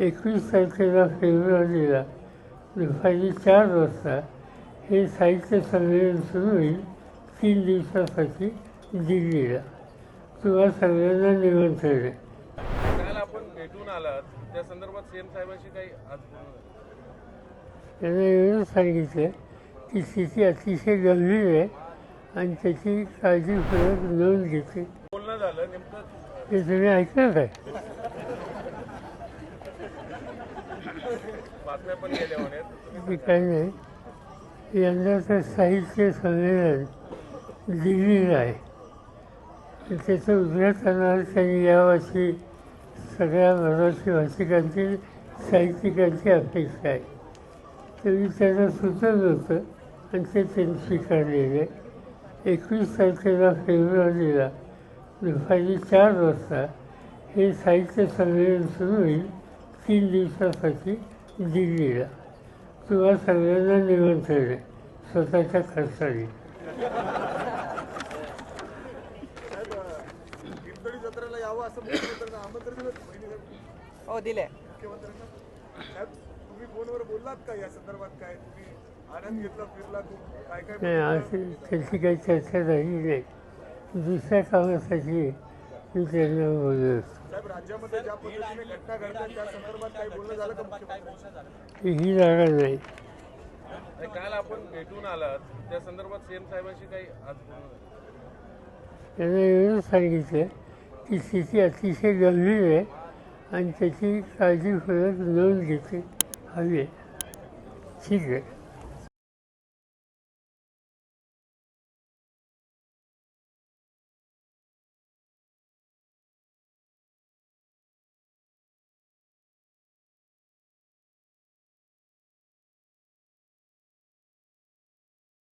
एकवीस तारखेला फेब्रुवारीला दुपारी चार वाजता हे साहित्य संमेलन सुरू होईल तीन दिवसासाठी दिल्लीला. तुम्हा सगळ्यांना निमंत्रण आहे. आपण भेटून आलात. त्या संदर्भात सीएम साहेबांशी काही आज त्यांना एवढं सांगितलं की स्थिती अतिशय गंभीर आहे आणि त्याची काळजीपूर्वक नोंद घेते. बोलणं झालं. नेमकं हे तुम्ही ऐकलं काय? हे काही नाही यंदाचं साहित्य संमेलन दिल्लीला आहे. त्याचं उद्घाटनाला त्यांनी यावर्षी सगळ्या मराठी भाषिकांची साहित्यिकांची अपेक्षा आहे. तर मी त्यांना सुचवलं होतं आणि ते त्यांनी स्वीकारलेलं आहे. एकवीस तारखेला फेब्रुवारीला दुपारी चार वाजता हे साहित्य संमेलन सुरू होईल तीन दिवसासाठी. दिल्लीला. तुम्हा सगळ्यांना निमंत्रण आहे स्वतःच्या खर्चाने. हिंदडी जत्रेला यावं असं मुख्यमंत्र्यांना आमंत्रण दिलं होतं. बहिणीला हो दिले मुख्यमंत्र्यांना. साहेब तुम्ही फोनवर बोललात का? या संदर्भात काय? तुम्ही आनंद घेतला फिरला तू काय काय नाही अशी त्याची काही चर्चा झाली नाही. दुसऱ्या कामासाठी मी त्यांना बोललो होतो साहेब राज्यामध्ये ज्या पद्धतीने घटना घडतात त्या संदर्भात काही बोलणं झालं का मुख्यमंत्री ही जागा नाही. काल आपण भेटून आलात त्या संदर्भात सीएम साहेबांशी काही आज त्यांना एवढं सांगितलं की स्थिती अतिशय गंभीर आहे आणि त्याची काळजीपूर्वक नोंद घेते हवी आहे. ठीक आहे.